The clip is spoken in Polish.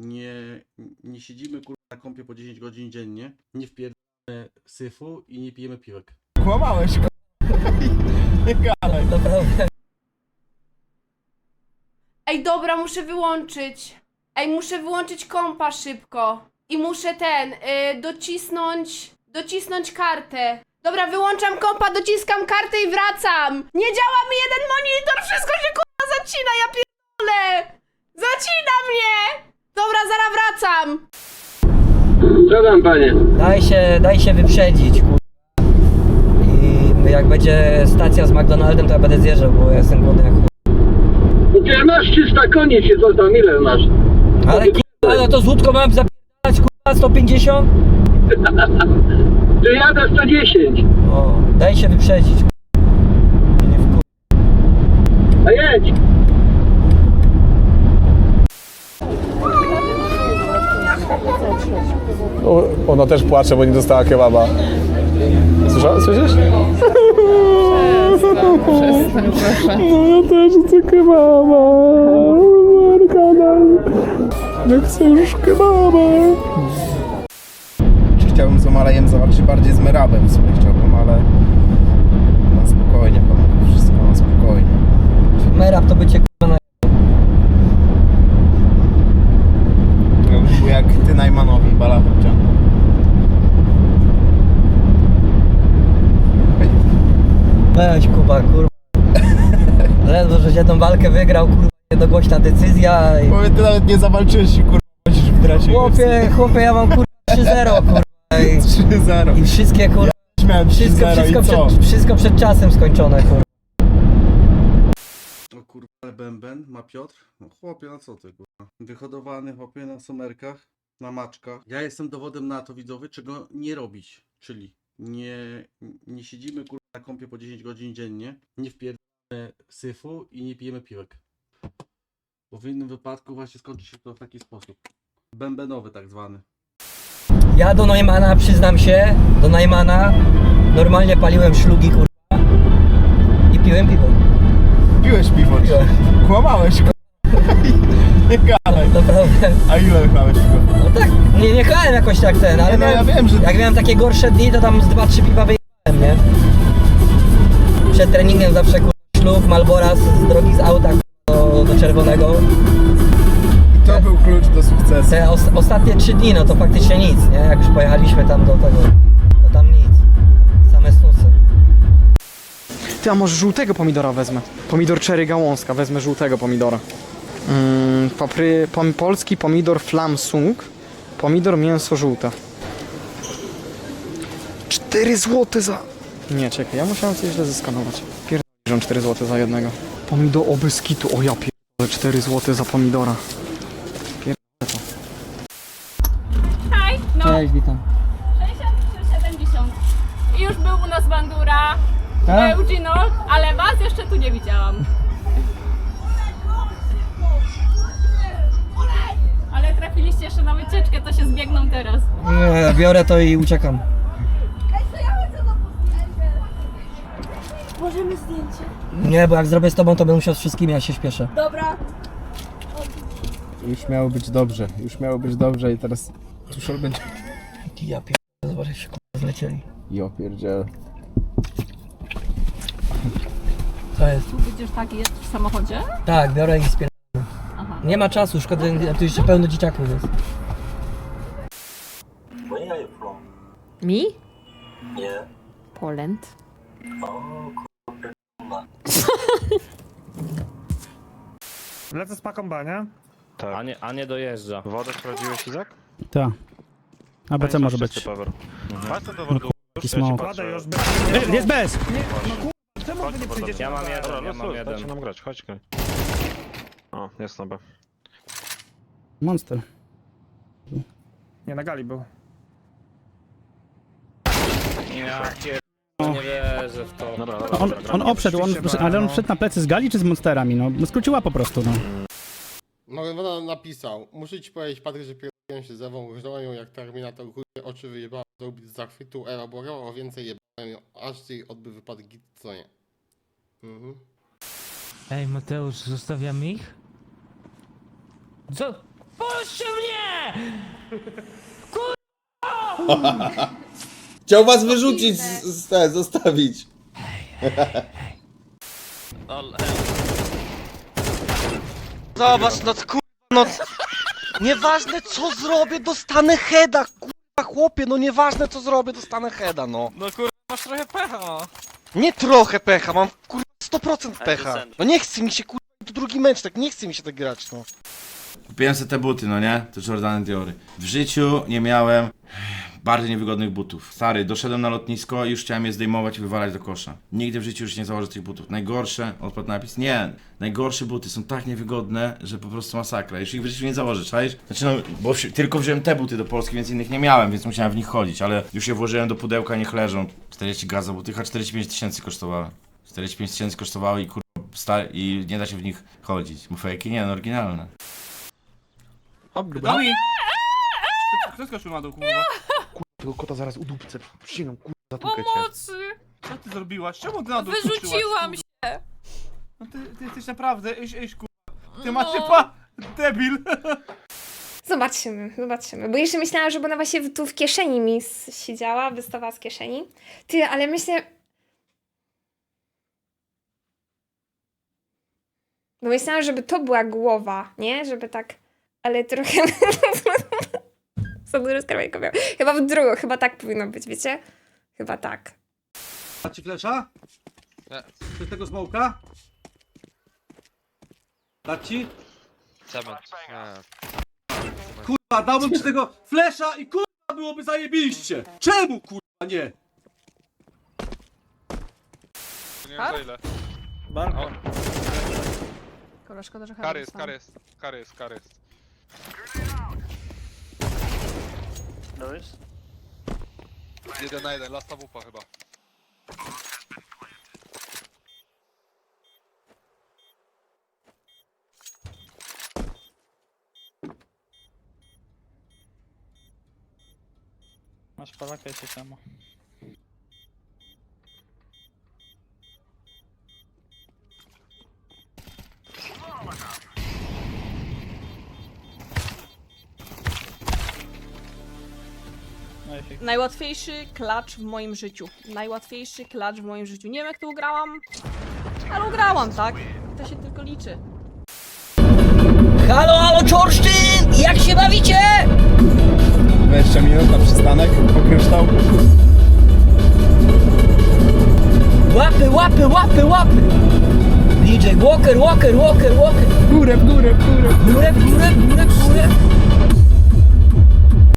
nie, nie siedzimy kurwa na kąpie po 10 godzin dziennie, nie wpierdamy syfu i nie pijemy piłek. Kłamałeś, k***. Nie gadaj. Ej, dobra, muszę wyłączyć. Ej, muszę wyłączyć kompa szybko. I muszę ten, y, docisnąć, docisnąć kartę. Dobra, wyłączam kompa, dociskam kartę i wracam. Nie działa mi jeden monitor, wszystko się kurwa zacina, ja pierdolę. Zacina mnie. Dobra, zaraz wracam. Co tam, panie? Daj się, daj się wyprzedzić, kur... I jak będzie stacja z McDonaldem, to ja będę zjeżdżał, bo ja jestem głodny jak chuj. Masz 300 koni, czy co tam, ile masz? Ale kurwa, no to z łódką mam zapisać, kurwa, 150? Ty jadę 110. O, daj się wyprzedzić, kurwa. Nie wkur... A jedź. O, ona też płacze, bo nie dostała kebaba. Słyszałeś? Słyszysz? Przestań, proszę. No ja też chcę kebaba. Kanał. Ja chcę już kebaba. Czy chciałbym z Omalejem zobaczyć bardziej z Merabem w sumie chciałbym, ale na spokojnie panowie, wszystko na spokojnie. Merab to bycie kurwa na... Był jak ty Najmanowi, Balachowcia. Weź Kuba, kurwa. Ledwo, że się tą walkę wygrał, kurwa, jednogłośna decyzja. I... Powiedz, ty nawet nie zawalczyłeś i kurwa chodzisz w dresie. Chłopie, chłopie, ja mam kurwa 3-0, kurwa. I, 3-0. I wszystkie kurwa, Miałem wszystko, 3-0 wszystko, i co? przed, wszystko przed czasem skończone, kurwa. O kurwa, ale bęben ma Piotr? No chłopie, no co ty kurwa. Wyhodowany chłopie na somerkach, na maczkach. Ja jestem dowodem na to widzowie, czego nie robić. Czyli nie, nie siedzimy kurwa na kąpie po 10 godzin dziennie, nie wpierdamy syfu i nie pijemy piłek. Bo w innym wypadku właśnie skończy się to w taki sposób. Bębenowy tak zwany. Ja do Neumana, przyznam się, do Neumana normalnie paliłem szlugi, kurwa. I piłem piwo. Piłeś piwo? Piłem. Kłamałeś, k***. Nie gadaj. Naprawdę. A ile chlałeś piwo? No tak, nie, nie chlałem jakoś tak ten, ale Nie, no miałem, ja wiem, że- jak miałem takie gorsze dni, to tam z 2-3 piwa wyjechałem, nie? Przed treningiem zawsze kurwa Malbora z, drogi z auta do, do czerwonego. I to był klucz do sukcesu. Te os, ostatnie 3 dni, no to faktycznie nic, nie? Jak już pojechaliśmy tam do tego, to tam nic. Same snusy. Ty, a może żółtego pomidora wezmę? Pomidor cherry gałązka, wezmę żółtego pomidora. Mm, papry, pom, polski pomidor flamsung, pomidor mięso żółte. 4 złote za... Nie, czekaj, ja musiałem coś źle zeskanować. Pierdolę 4 złote za jednego. Pomidor obyskitu, o ja pierdolę 4 złote za pomidora. Hej, no Cześć, witam. 70. I już był u nas Bandura, Tak? był Ginol, ale was jeszcze tu nie widziałam. Ale trafiliście jeszcze na wycieczkę, to się zbiegną teraz. Nie, biorę to i uciekam. Możemy zdjęcie. Nie, bo jak zrobię z tobą, to będę musiał z wszystkimi, ja się śpieszę. Dobra. Już miało być dobrze, już miało być dobrze i teraz tuszol będzie... Ja pierdolę, zobacz jak się kurwa zlecieli. Jo pierdziele. Co jest? Widzisz, tak jest w samochodzie? Tak, biorę i spier... Aha. Nie ma czasu, szkoda, tu jeszcze pełno dzieciaków jest. Me? Poland. Lecę z paką B, nie? Tak. A, nie, a nie dojeżdża. Wodę sprawdziłeś, Izak? Tak. ABC może być. Power. Masz ten No dowód Taki smok. Kładę już E, Jest bez! Czemu wy nie przyjdziecie? Ja mam jeden, ja no mam jeden. nam grać, chodź graj. O, jest na B. Monster. Nie, na gali był. Ja pier... nie wierzę w to. Dobra, dobra, On, dobra, on gramy. obszedł, on, ale on no. wszedł na plecy z gali czy z monsterami? No, no skróciła po prostu, no. No ona napisał, muszę ci powiedzieć Patryk, że pierdolę się z Ewą, używałem ją jak Terminator, kurde oczy wyjebałem, zrobić z zachwytu, elaborował, a więcej jebałem ją, aż jej odby wypadł git, co nie. Mhm. Ej, Mateusz, zostawiamy ich? Co? Puśćcie mnie! Chciał was wyrzucić, z, z, z, zostawić. Zobacz, no kurwa, no... Nieważne co zrobię, dostanę heada, kurwa chłopie, no nieważne co zrobię, dostanę heada, no. No kurwa, masz trochę pecha. Nie trochę pecha, mam kurwa 100% pecha. No nie chce mi się kurwa, to drugi mecz, tak nie chce mi się tak grać, no. Kupiłem sobie te buty, no nie? Te Jordany Diory. W życiu nie miałem bardziej niewygodnych butów. Stary, doszedłem na lotnisko i już chciałem je zdejmować i wywalać do kosza. Nigdy w życiu już nie założę tych butów. Najgorsze, odpadł napis, nie. Najgorsze buty są tak niewygodne, że po prostu masakra. Już ich w życiu nie założę, czaisz? Znaczy no, bo wsi- tylko wziąłem te buty do Polski, więc innych nie miałem, więc musiałem w nich chodzić, ale już je włożyłem do pudełka, niech leżą. 40 gaza buty, a 45 tysięcy kosztowały. 45 tysięcy kosztowały i kur... Sta- i nie da się w nich chodzić. Mufejki nie, no oryginalne. Dami! Kto skoczył na dół, kurwa? Tego kota zaraz udupcę, przysięgam, kurwa, Pomocy! Co ty zrobiłaś? Czemu ty na dół Wyrzuciłam się! No ty, ty jesteś naprawdę, iś, iś, kurwa. Ty No. macie pa... debil. Zobaczymy, zobaczymy. Bo jeszcze myślałam, że ona właśnie tu w kieszeni mi s- siedziała, wystawała z kieszeni. Ty, ale myślę... Bo myślałam, żeby to była głowa, nie? Żeby tak... Ale trochę... Za dużo skarbnika miał. Chyba w drugą, chyba tak powinno być, wiecie? Chyba tak. A ci flesza? Nie. Chcesz tego smoka? Dać ci? Cement. Kurwa, dałbym ci tego flesza i kurwa byłoby zajebiście! Czemu kurwa nie? Nie wiem za ile. Szkoda, szkoda, że Kary jest, kary jest, kary jest, kary jest. Jeden na jeden, lasta wupa chyba. Masz palakę się Najłatwiejszy klacz w moim życiu. Najłatwiejszy klacz w moim życiu. Nie wiem jak to ugrałam, ale ugrałam, tak? To się tylko liczy. Halo, halo, Czorsztyn! Jak się bawicie? 20 minut na przystanek, pokryształ. Łapy, łapy, łapy, łapy! DJ Walker, Walker, Walker, Walker! Górę, w górę, w górę. Górę, w górę, w górę, w górę!